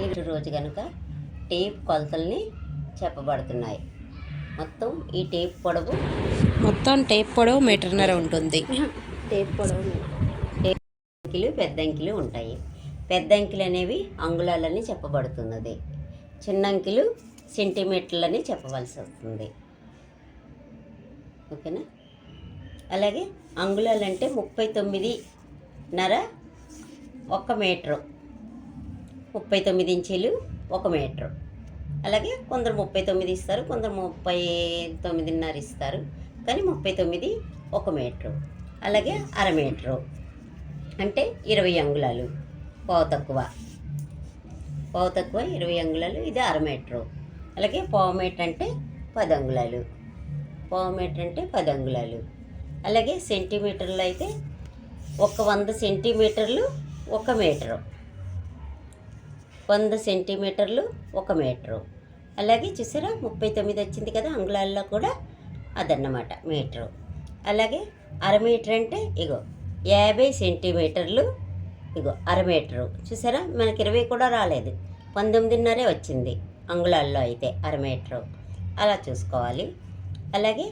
ఈ రోజు కనుక టేప్ కొలతల్ని చెప్పబడుతున్నాయి. మొత్తం ఈ టేప్ పొడవు మొత్తం టేప్ పొడవు మీటర్న్నర ఉంటుంది. టేప్ పొడవు టేప్ అంకెలు పెద్ద అంకెలు ఉంటాయి. పెద్ద అంకెలు అనేవి అంగుళాలని చెప్పబడుతున్నది. చిన్న అంకెలు సెంటీమీటర్లని చెప్పవలసి వస్తుంది. ఓకేనా? అలాగే అంగుళాలు అంటే ముప్పై తొమ్మిదిన్నర ఒక మీటరు. ముప్పై తొమ్మిది ఇంచీలు ఒక మీటరు. అలాగే కొందరు ముప్పై తొమ్మిది ఇస్తారు కొందరు ముప్పై తొమ్మిదిన్నర ఇస్తారు కానీ ముప్పై తొమ్మిది ఒక మీటరు. అలాగే అర మీటరు. అంటే ఇరవై అంగుళాలు పావు తక్కువ. పావు తక్కువ ఇరవై అంగుళాలు ఇది అర మీటరు. అలాగే పావు మీటర్ అంటే పది అంగుళాలు. పావు మీటర్ అంటే పది అంగుళాలు. అలాగే సెంటీమీటర్లు అయితే ఒక వంద సెంటీమీటర్లు ఒక మీటరు. వంద సెంటీమీటర్లు ఒక మీటరు. అలాగే చూసారా ముప్పై తొమ్మిది వచ్చింది కదా అంగుళాల్లో కూడా అదన్నమాట మీటరు. అలాగే అర మీటర్ అంటే ఇగో యాభై సెంటీమీటర్లు ఇగో అర మీటరు. చూసారా మనకి ఇరవై కూడా రాలేదు. పంతొమ్మిదిన్నరే వచ్చింది అంగుళాల్లో అయితే అర మీటరు. అలా చూసుకోవాలి. అలాగే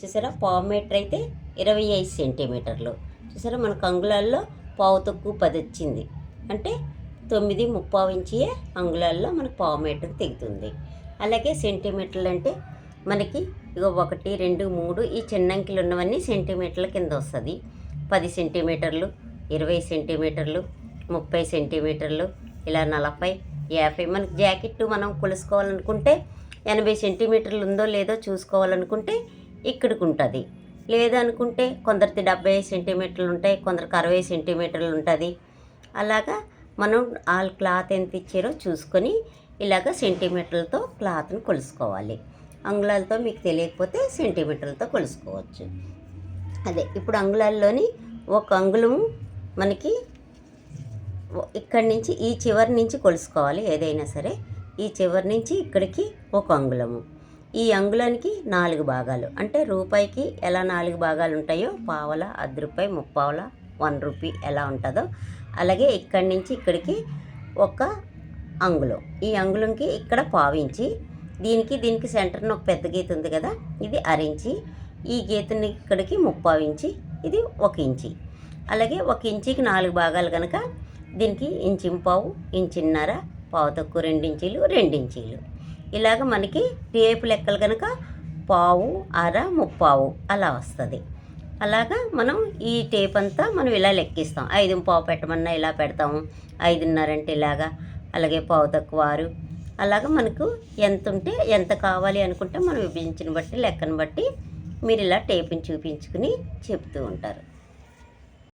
చూసారా పావు మీటర్ అయితే ఇరవై ఐదు సెంటీమీటర్లు. చూసారా మనకు అంగుళాల్లో పావు తక్కువ పది వచ్చింది. అంటే తొమ్మిది ముప్పావు ఇంచి అంగుళాల్లో మనకు పావు మీటర్ తెగుతుంది. అలాగే సెంటీమీటర్లు అంటే మనకి ఇగో ఒకటి రెండు మూడు ఈ చిన్న అంకెలు ఉన్నవన్నీ సెంటీమీటర్ల కింద వస్తుంది. పది సెంటీమీటర్లు ఇరవై సెంటీమీటర్లు ముప్పై సెంటీమీటర్లు ఇలా నలభై యాభై మనకి జాకెట్ మనం కొలుసుకోవాలనుకుంటే ఎనభై సెంటీమీటర్లు ఉందో లేదో చూసుకోవాలనుకుంటే ఇక్కడికి ఉంటుంది లేదనుకుంటే కొందరికి డెబ్బై సెంటీమీటర్లు ఉంటాయి కొందరికి అరవై సెంటీమీటర్లు ఉంటుంది. అలాగా మనం వాళ్ళ క్లాత్ ఎంత ఇచ్చారో చూసుకొని ఇలాగ సెంటీమీటర్లతో క్లాత్ని కొలుసుకోవాలి. అంగుళాలతో మీకు తెలియకపోతే సెంటీమీటర్లతో కొలుసుకోవచ్చు. అదే ఇప్పుడు అంగుళాల్లోని ఒక అంగుళము మనకి ఇక్కడి నుంచి ఈ చివరి నుంచి కొలుసుకోవాలి ఏదైనా సరే. ఈ చివరి నుంచి ఇక్కడికి ఒక అంగుళము. ఈ అంగుళానికి నాలుగు భాగాలు. అంటే రూపాయికి ఎలా నాలుగు భాగాలు ఉంటాయో పావల అర్ధ రూపాయి ముప్పావల వన్ రూపీ ఎలా ఉంటుందో అలాగే ఇక్కడి నుంచి ఇక్కడికి ఒక అంగుళం. ఈ అంగుళంకి ఇక్కడ పావించి దీనికి దీనికి సెంటర్న ఒక పెద్ద గీత ఉంది కదా ఇది అరించి ఈ గీతని ఇక్కడికి ముప్పావించి ఇది ఒక ఇంచి. అలాగే ఒక ఇంచికి నాలుగు భాగాలు కనుక దీనికి ఇంచింపావు ఇంచిన్నర పావు తక్కువ రెండించీలు రెండించీలు ఇలాగ మనకి రేపు లెక్కలు కనుక పావు అర ముప్పావు అలా వస్తుంది. అలాగా మనం ఈ టేప్ అంతా మనం ఇలా లెక్కిస్తాం. ఐదు పావు పెట్టమన్నా ఇలా పెడతాము. ఐదున్నర అంటే ఇలాగా. అలాగే పావు తక్కువ ఆరు. అలాగా మనకు ఎంత ఉంటే ఎంత కావాలి అనుకుంటే మనం విభజించిన బట్టి లెక్కను బట్టి మీరు ఇలా టేపుని చూపించుకుని చెప్తూ ఉంటారు.